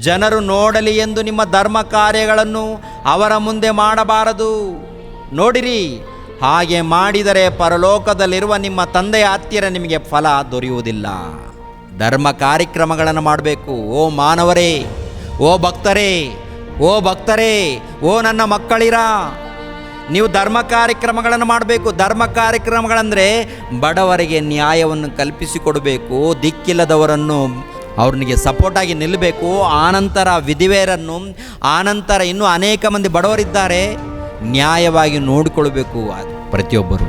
ಜನರು ನೋಡಲಿ ಎಂದು ನಿಮ್ಮ ಧರ್ಮ ಕಾರ್ಯಗಳನ್ನು ಅವರ ಮುಂದೆ ಮಾಡಬಾರದು. ನೋಡಿರಿ, ಹಾಗೆ ಮಾಡಿದರೆ ಪರಲೋಕದಲ್ಲಿರುವ ನಿಮ್ಮ ತಂದೆಯ ಹತ್ತಿರ ನಿಮಗೆ ಫಲ ದೊರೆಯುವುದಿಲ್ಲ. ಧರ್ಮ ಕಾರ್ಯಕ್ರಮಗಳನ್ನು ಮಾಡಬೇಕು. ಓ ಮಾನವರೇ, ಓ ಭಕ್ತರೇ ಓ ಭಕ್ತರೇ, ಓ ನನ್ನ ಮಕ್ಕಳಿರ. ನೀವು ಧರ್ಮ ಕಾರ್ಯಕ್ರಮಗಳನ್ನು ಮಾಡಬೇಕು. ಧರ್ಮ ಕಾರ್ಯಕ್ರಮಗಳಂದರೆ ಬಡವರಿಗೆ ನ್ಯಾಯವನ್ನು ಕಲ್ಪಿಸಿಕೊಡಬೇಕು. ದಿಕ್ಕಿಲ್ಲದವರನ್ನು ಅವ್ರನಿಗೆ ಸಪೋರ್ಟಾಗಿ ನಿಲ್ಲಬೇಕು ಆನಂತರ ವಿಧಿವೇರನ್ನು, ಆನಂತರ ಇನ್ನೂ ಅನೇಕ ಮಂದಿ ಬಡವರಿದ್ದಾರೆ. ನ್ಯಾಯವಾಗಿ ನೋಡಿಕೊಳ್ಬೇಕು ಪ್ರತಿಯೊಬ್ಬರು.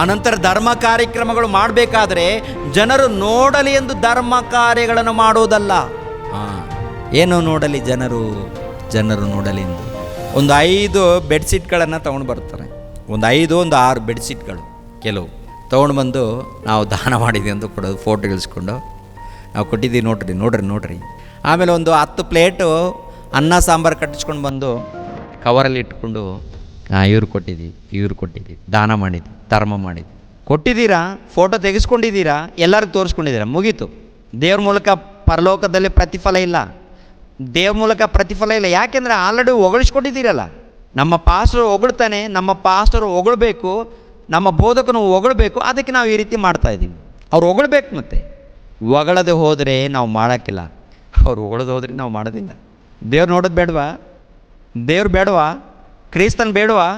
ಆನಂತರ ಧರ್ಮ ಕಾರ್ಯಕ್ರಮಗಳು ಮಾಡಬೇಕಾದ್ರೆ ಜನರು ನೋಡಲಿ ಎಂದು ಧರ್ಮ ಕಾರ್ಯಗಳನ್ನು ಮಾಡುವುದಲ್ಲ ಹಾಂ, ಏನು ನೋಡಲಿ ಜನರು? ಜನರು ನೋಡಲಿ ಎಂದು. ಒಂದು ಐದು ಬೆಡ್ಶೀಟ್ಗಳನ್ನು ತೊಗೊಂಡು ಬರ್ತಾರೆ. ಒಂದು ಐದು, ಒಂದು ಆರು ಬೆಡ್ಶೀಟ್ಗಳು. ಕೆಲವು. ತೊಗೊಂಡು ಬಂದು ನಾವು ದಾನ ಮಾಡಿದ್ವಿ ಅಂತ ಕೊಡೋದು, ಫೋಟೋ ಇಳಿಸ್ಕೊಂಡು. ನಾವು ಕೊಟ್ಟಿದ್ದೀವಿ, ನೋಡ್ರಿ ನೋಡ್ರಿ ನೋಡ್ರಿ. ಆಮೇಲೆ ಒಂದು ಹತ್ತು ಪ್ಲೇಟು ಅನ್ನ ಸಾಂಬಾರು ಕಟ್ಟಿಸ್ಕೊಂಡು ಬಂದು ಕವರಲ್ಲಿ ಇಟ್ಕೊಂಡು ಇವ್ರು ಕೊಟ್ಟಿದ್ದೀವಿ ಇವ್ರು ಕೊಟ್ಟಿದ್ದೀವಿ. ದಾನ ಮಾಡಿದ್ವಿ, ಧರ್ಮ ಮಾಡಿದ್ವಿ. ಕೊಟ್ಟಿದ್ದೀರಾ? ಫೋಟೋ ತೆಗೆಸ್ಕೊಂಡಿದ್ದೀರಾ? ಎಲ್ಲರಿಗೂ ತೋರಿಸ್ಕೊಂಡಿದ್ದೀರಾ? ಮುಗೀತು. ದೇವ್ರ ಮೂಲಕ ಪರಲೋಕದಲ್ಲಿ ಪ್ರತಿಫಲ ಇಲ್ಲ. ದೇವ್ರ ಮೂಲಕ ಪ್ರತಿಫಲ ಇಲ್ಲ. ಯಾಕೆಂದರೆ ಆಲ್ರೆಡಿ ಹೊಗಳಿಸ್ಕೊಂಡಿದ್ದೀರಲ್ಲ. ನಮ್ಮ ಪಾಸ್ಟರ್ ಹೊಗಳ್ತಾನೆ, ನಮ್ಮ ಪಾಸ್ಟರ್ ಹೊಗಳ್ಬೇಕು, ನಮ್ಮ ಬೋಧಕನು ಹೊಗಳ್ಬೇಕು, ಅದಕ್ಕೆ ನಾವು ಈ ರೀತಿ ಮಾಡ್ತಾ ಇದ್ದೀವಿ. ಅವ್ರು ಹೊಗಳ್ಬೇಕು ಮತ್ತೆ. ಹೊಗಳದೆ ಹೋದರೆ ನಾವು ಮಾಡೋಕ್ಕಿಲ್ಲ. ಅವ್ರು ಒಗಳದು ಹೋದರೆ ನಾವು ಮಾಡೋದಿಲ್ಲ. ದೇವ್ರು ನೋಡೋದು ಬೇಡವಾ? ದೇವ್ರು ಬೇಡವಾ? ಕ್ರೈಸ್ತನ ಬೇಡವಾ?